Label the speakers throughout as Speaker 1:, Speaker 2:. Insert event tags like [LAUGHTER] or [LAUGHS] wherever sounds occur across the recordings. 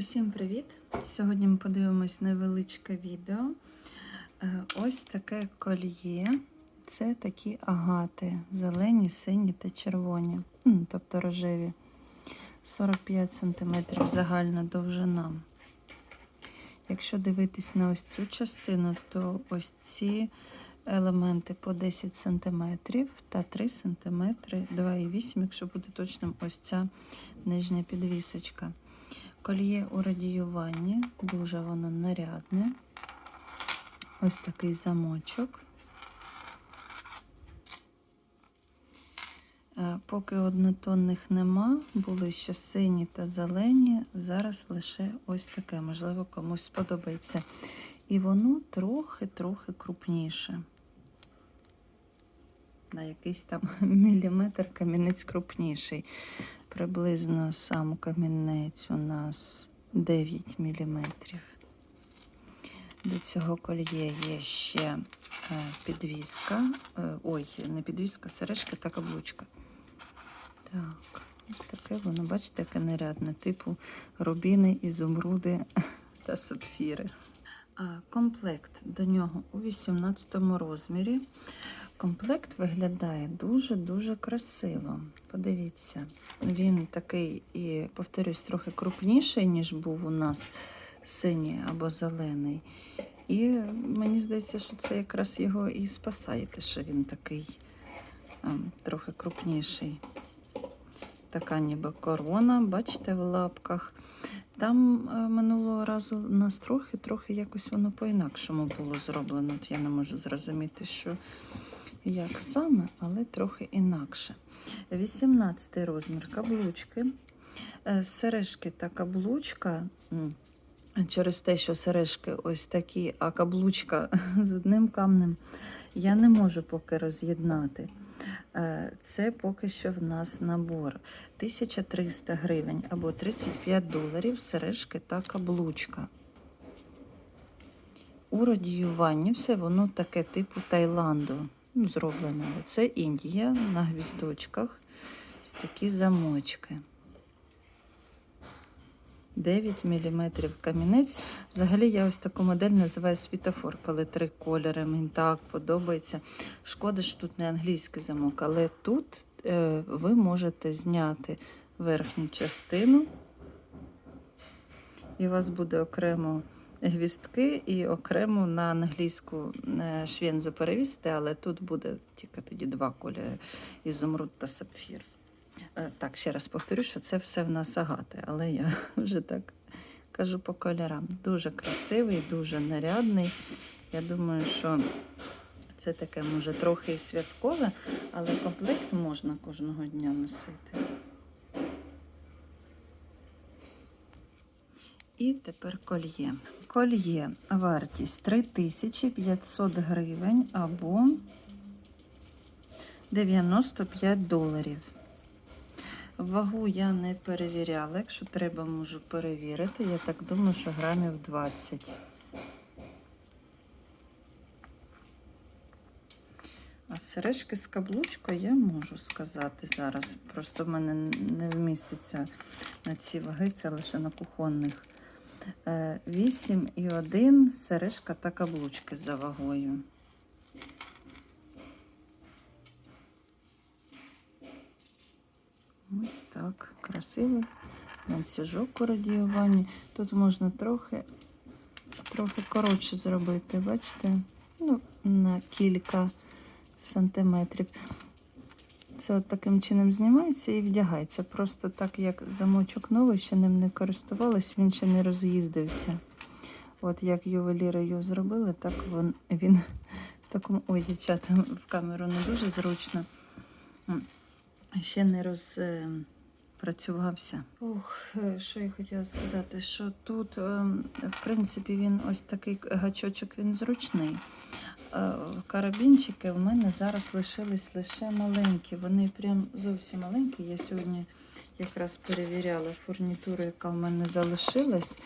Speaker 1: Усім привіт! Сьогодні ми подивимось невеличке відео. Е, Ось таке кольє. Це такі агати, зелені, сині та червоні, тобто рожеві. 45 см загальна довжина. Якщо дивитись на ось цю частину, то ось ці елементи по 10 см та 3 см, 2,8, якщо бути точним, ось ця нижня підвісочка. Кольє у радіюванні, дуже воно нарядне. Ось такий замочок. Е, Поки однотонних нема, були ще сині та зелені, зараз лише ось таке, можливо, комусь сподобається. І воно трохи-трохи крупніше. На якийсь там [LAUGHS] міліметр камінець крупніший. Приблизно сам камінець у нас 9 мм. До цього кольє є ще е, підвіска. Е, Ой, не підвіска, сережка та каблучка. Так, таке воно, бачите, яке нарядне, типу рубіни, ізумруди [LAUGHS] та сапфіри. Комплект до нього у 18 розмірі. Комплект виглядає дуже-дуже красиво. Подивіться, він такий, і, повторюсь, трохи крупніший, ніж був у нас синій або зелений. І мені здається, що це якраз його і спасає, те, що він такий ем, трохи крупніший. Така ніби корона, бачите, в лапках. Там е, минулого разу у нас трохи-трохи якось воно по-інакшому було зроблено. От я не можу зрозуміти, що як саме, але трохи інакше. 18 розмір каблучки. Е, Сережки та каблучка. Через те, що сережки ось такі, а каблучка [LAUGHS] з одним камнем, я не можу поки роз'єднати. Е, Це поки що в нас набор 1300 гривень або 35 доларів сережки та каблучка. У радіюванні все воно таке типу Таїланду ну, зроблене. Це Індія на гвіздочках. Ось такі замочки. 9 мм камінець. Взагалі я ось таку модель називаю світофор, коли три кольори. Мені так подобається. Шкода, що тут не англійський замок, але тут е, ви можете зняти верхню частину, і у вас буде окремо гвістки і окремо на англійську е, швензу перевісити, але тут буде тільки тоді два кольори ізумруд та сапфір. Е, Так, ще раз повторю, що це все в нас агати, але я [LAUGHS] вже так кажу по кольорам. Дуже красивий, дуже нарядний. Я думаю, що це таке, може, трохи і святкове, але комплект можна кожного дня носити. І тепер кольє. Кольє вартість 3500 гривень або 95 доларів. Вагу я не перевіряла. Якщо треба, можу перевірити. Я так думаю, що грамів 20. А сережки з каблучкою я можу сказати зараз. Просто в мене не вміститься на ці ваги, це лише на кухонних. 8,1 сережка та каблучки за вагою. Ось так, красивий ланцюжок у радіюванні. Тут можна трохи трохи коротше зробити, бачите? Ну, на кілька сантиметрів. Це от таким чином знімається і вдягається. Просто так, як замочок новий, ще ним не користувалась, він ще не роз'їздився. От як ювеліри його зробили, так він, він в такому. Ой, дівчата, в камеру не дуже зручно. Ще не розпрацювався. Ух, е, що я хотіла сказати, що тут, е, в принципі, він ось такий гачочок, він зручний. Е, Карабінчики в мене зараз лишились лише маленькі. Вони прям зовсім маленькі. Я сьогодні якраз перевіряла фурнітуру, яка в мене залишилась.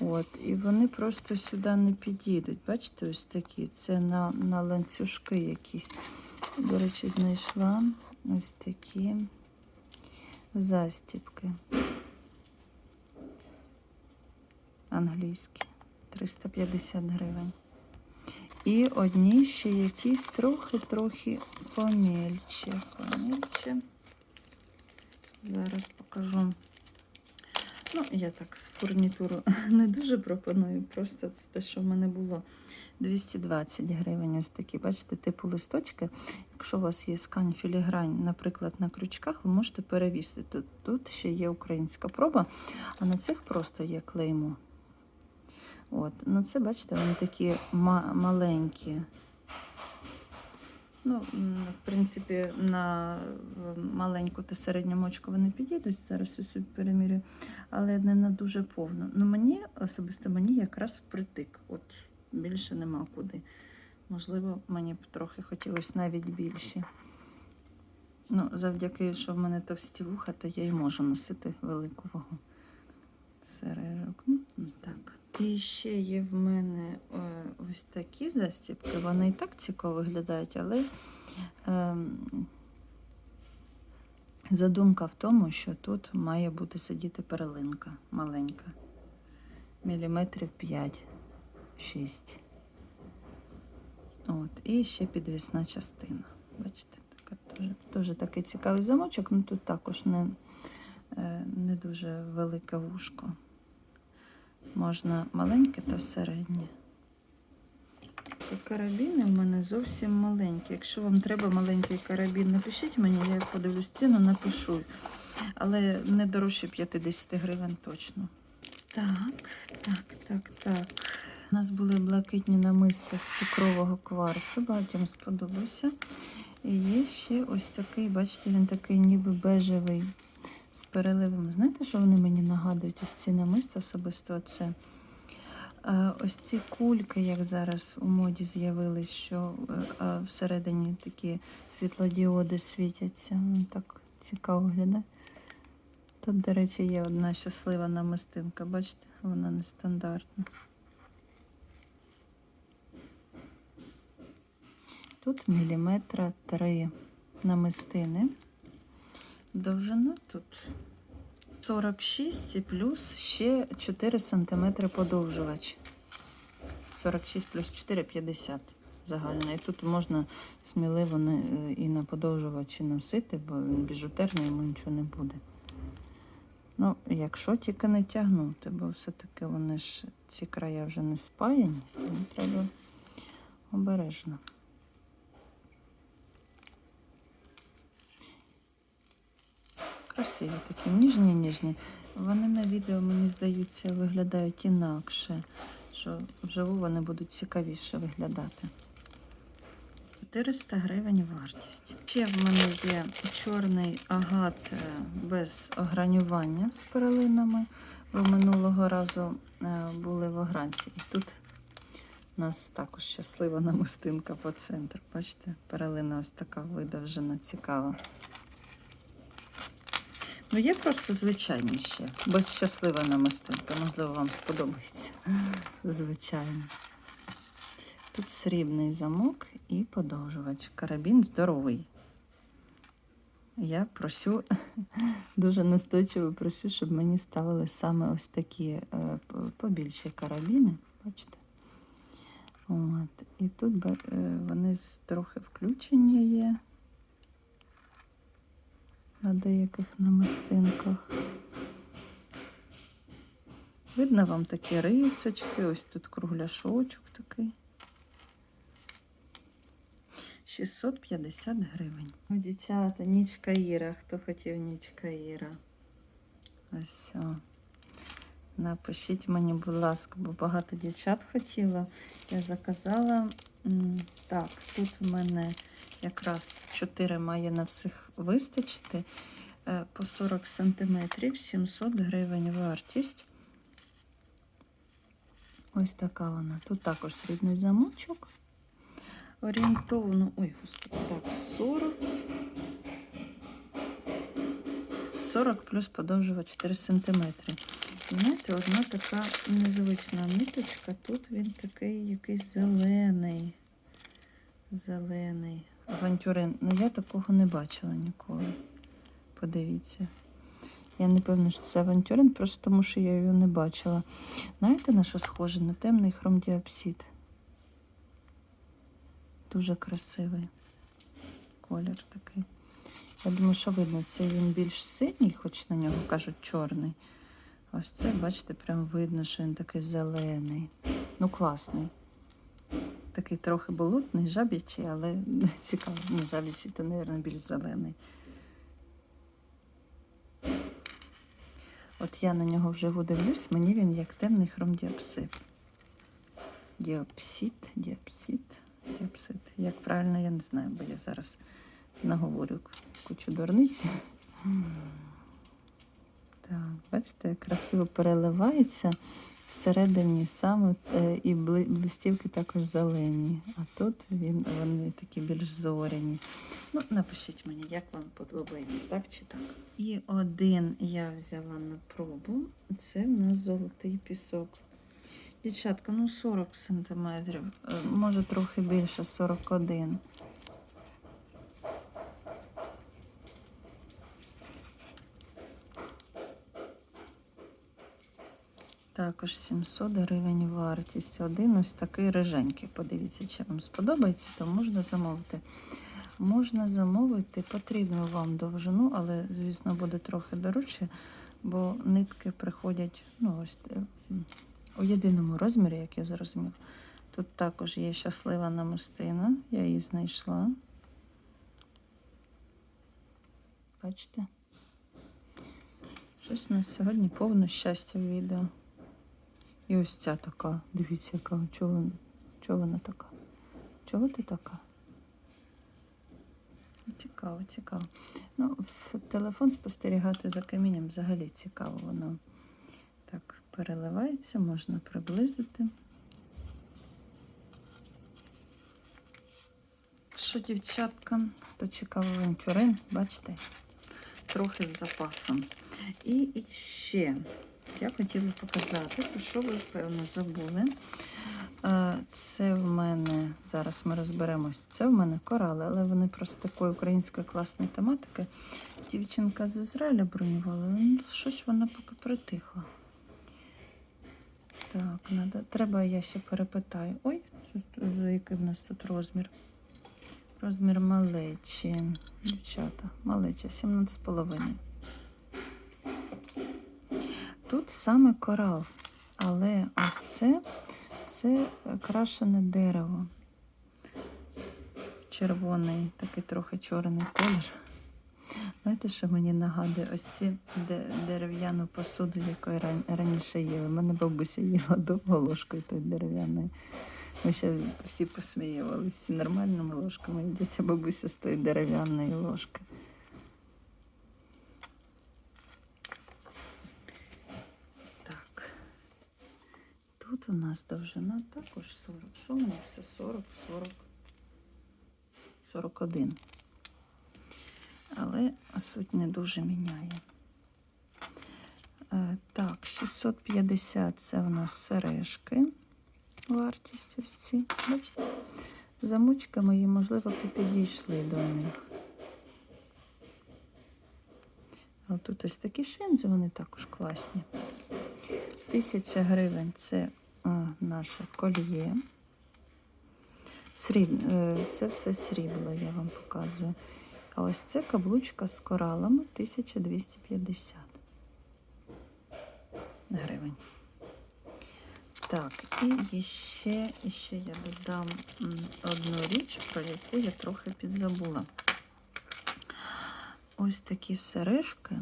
Speaker 1: От, І вони просто сюди не підійдуть. Бачите, ось такі. Це на, на ланцюжки якісь. До речі, знайшла ось такі. застібки. англійські. 350 гривень. І одні ще якісь трохи-трохи помільче. Помільче. Зараз покажу. Ну, я так фурнітуру [LAUGHS] не дуже пропоную, просто те, що в мене було 220 гривень. Ось такі, бачите, типу листочки. Якщо у вас є скань філігрань, наприклад, на крючках, ви можете перевісити. Тут, тут ще є українська проба, а на цих просто є клеймо. От. Ну, це, бачите, вони такі ма- маленькі. Ну, в принципі, на маленьку та середню мочку вони підійдуть. Зараз я собі перемірю, але не на дуже повну. Ну, мені особисто мені якраз впритик. От більше нема куди. Можливо, мені б трохи хотілося навіть більше. Ну, завдяки, що в мене товсті вуха, то я й можу носити велику вагу сережок. Ну, так. І ще є в мене е, ось такі застібки. Вони і так цікаво виглядають, але е, задумка в тому, що тут має бути сидіти перлинка маленька. Міліметрів 5-6. От, і ще підвісна частина. Бачите, така теж такий цікавий замочок, ну тут також не, е, не дуже велике вушко. Можна маленьке та середнє. То карабіни в мене зовсім маленькі. Якщо вам треба маленький карабін, напишіть мені, я подивлюсь ціну, напишу. Але не дорожче 50 гривень точно. Так, так, так, так. У нас були блакитні намиста з цукрового кварцу, багатьом сподобався. І є ще ось такий, бачите, він такий ніби бежевий з переливами. Знаєте, що вони мені нагадують? Ось ці намиста особисто це. Ось ці кульки, як зараз у моді з'явились, що е, всередині такі світлодіоди світяться. Ну, Так цікаво виглядає. Тут, до речі, є одна щаслива намистинка. Бачите, вона нестандартна. Тут міліметра три намистини. Довжина тут 46 і плюс ще 4 см подовжувач. 46 плюс 4 50 загально. І тут можна сміливо і на подовжувачі носити, бо він біжутерний, йому нічого не буде. Ну, якщо тільки не тягнути, бо все-таки вони ж ці края вже не спаяні, тому треба обережно. Красиві такі, ніжні, ніжні. Вони на відео, мені здається, виглядають інакше, що вживу вони будуть цікавіше виглядати. 400 гривень вартість. Ще в мене є чорний агат е, без огранювання з перлинами. Бо минулого разу е, були в огранці. І тут у нас також щаслива намистинка по центру. Бачите, перлина ось така видовжена, цікава. Ну, є просто звичайні ще. Без щаслива намистинка. Можливо, вам сподобається. Звичайно. Тут срібний замок і подовжувач. Карабін здоровий. Я просю, [LAUGHS] дуже настойчиво просю, щоб мені ставили саме ось такі е, побільші карабіни. Бачите? От. І тут е, вони трохи включені є на деяких намистинках. Видно вам такі рисочки, ось тут кругляшочок такий. 650 гривень. О, дівчата, нічка Іра. Хто хотів нічка Іра? Ось. Напишіть мені, будь ласка, бо багато дівчат хотіло. Я заказала. Так, тут в мене якраз 4 має на всіх вистачити. Е, По 40 сантиметрів, 700 гривень вартість. Ось така вона. Тут також срібний замочок. Орієнтовно, ой, господи, так, 40. 40 плюс подовжувач 4 сантиметри. Знаєте, одна така незвична ниточка. Тут він такий якийсь зелений. Зелений. Авантюрин. Ну, я такого не бачила ніколи. Подивіться. Я не певна, що це авантюрин, просто тому що я його не бачила. Знаєте, на що схоже? На темний хромдіапсид. Дуже красивий колір такий. Я думаю, що видно, це він більш синій, хоч на нього кажуть чорний. Ось це, бачите, прям видно, що він такий зелений. Ну, класний. Такий трохи болотний, жаб'ячий, але [LAUGHS] цікаво. Ну, жаб'ячий, то, мабуть, більш зелений. От я на нього вживу дивлюсь, мені він як темний хромдіапсид. Діапсид, діапсид, діапсид. Як правильно, я не знаю, бо я зараз наговорю кучу дурниці. Так, бачите, красиво переливається всередині саме е, і бли- блистівки також зелені. А тут він, вони такі більш зоряні. Ну, напишіть мені, як вам подобається, так чи так. І один я взяла на пробу. Це в нас золотий пісок. Дівчатка, ну 40 сантиметрів, е, може трохи більше, 41. Також 700 гривень вартість. Один ось такий риженький. Подивіться, чи вам сподобається, то можна замовити. Можна замовити потрібну вам довжину, але, звісно, буде трохи дорожче, бо нитки приходять ну, ось, е, у єдиному розмірі, як я зрозуміла. Тут також є щаслива намистина, я її знайшла. Бачите? Щось у нас сьогодні повно щастя в відео. І ось ця така. Дивіться, яка. Чого, вона- чого вона така? Чого ти така? Цікаво, цікаво. Ну, в телефон спостерігати за камінням взагалі цікаво. Воно так переливається, можна приблизити. Що, дівчатка, то чекав венчурин, бачите, трохи з запасом. І, і ще я хотіла показати, про що ви, певно, забули. Е, Це в мене, зараз ми розберемось, це в мене корали, але вони просто такої української класної тематики. Дівчинка з Ізраїля бронювала, ну, щось вона поки притихла. Так, надо, треба я ще перепитаю. Ой, за який в нас тут розмір? Розмір малечі. Дівчата, малеча, 17,5. Тут саме корал, але ось це, це крашене дерево. Червоний, такий трохи чорний колір. Знаєте, що мені нагадує? Ось ці дерев'яну посуду, ран- раніше їли. Мене бабуся їла довго ложкою той дерев'яною. Ми ще всі посміювалися нормальними ложками. Йдеться бабуся з тої дерев'яної ложки. У нас довжина також 40. Що у мене все 40, 40, 41. Але суть не дуже міняє. Е, Так, 650 це у нас сережки. Вартість ось ці. Бачите? Замочки мої, можливо, підійшли до них. А тут ось такі шинзи, вони також класні. Тисяча гривень це наше кольє. Сріб... е, Це все срібло, я вам показую. А ось це каблучка з коралами 1250 гривень. Так, і ще, ще я додам одну річ, про яку я трохи підзабула. Ось такі сережки.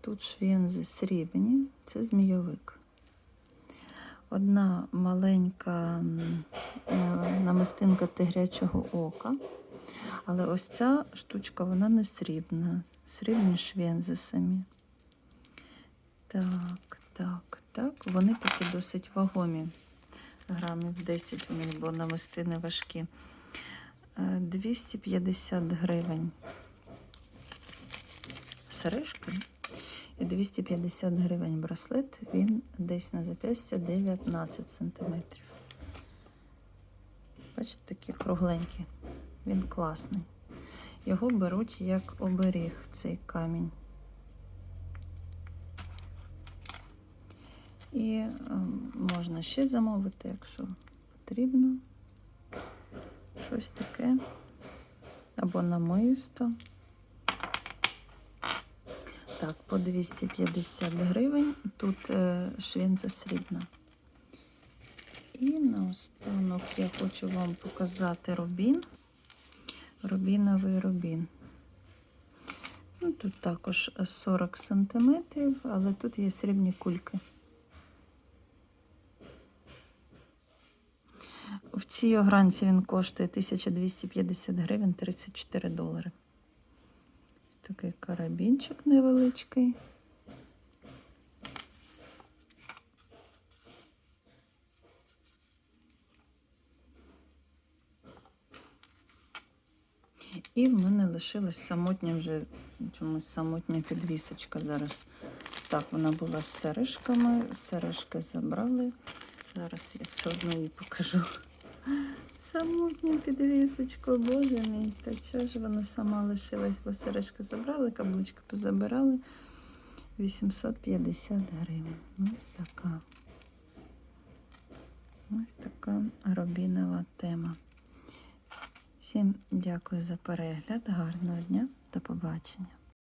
Speaker 1: Тут швензи срібні, це змійовик. Одна маленька е, намистинка тигрячого ока. Але ось ця штучка, вона не срібна. Срібні швензи самі. Так, так, так. Вони такі досить вагомі. Грамів 10 вони, бо намистини важкі. Е, 250 гривень. Сережки і 250 гривень браслет, він десь на зап'ястя 19 см. Бачите, такі кругленькі. Він класний. Його беруть як оберіг цей камінь. І е, можна ще замовити, якщо потрібно. Щось таке. Або намисто. Так, по 250 гривень. Тут е, швінця срібна. І наостанок я хочу вам показати рубін. Рубіновий рубін. Ну, тут також 40 см, але тут є срібні кульки. В цій огранці він коштує 1250 гривень 34 долари. Такий карабінчик невеличкий. І в мене лишилась самотня вже чомусь самотня підвісочка зараз. Так, вона була з сережками. Сережки забрали. Зараз я все одно її покажу. Самотню підвісочку, боже мій. Та чого ж вона сама лишилась, бо сережки забрали, каблучки позабирали. 850 гривень. Ось така. Ось така робінова тема. Всім дякую за перегляд. Гарного дня. До побачення.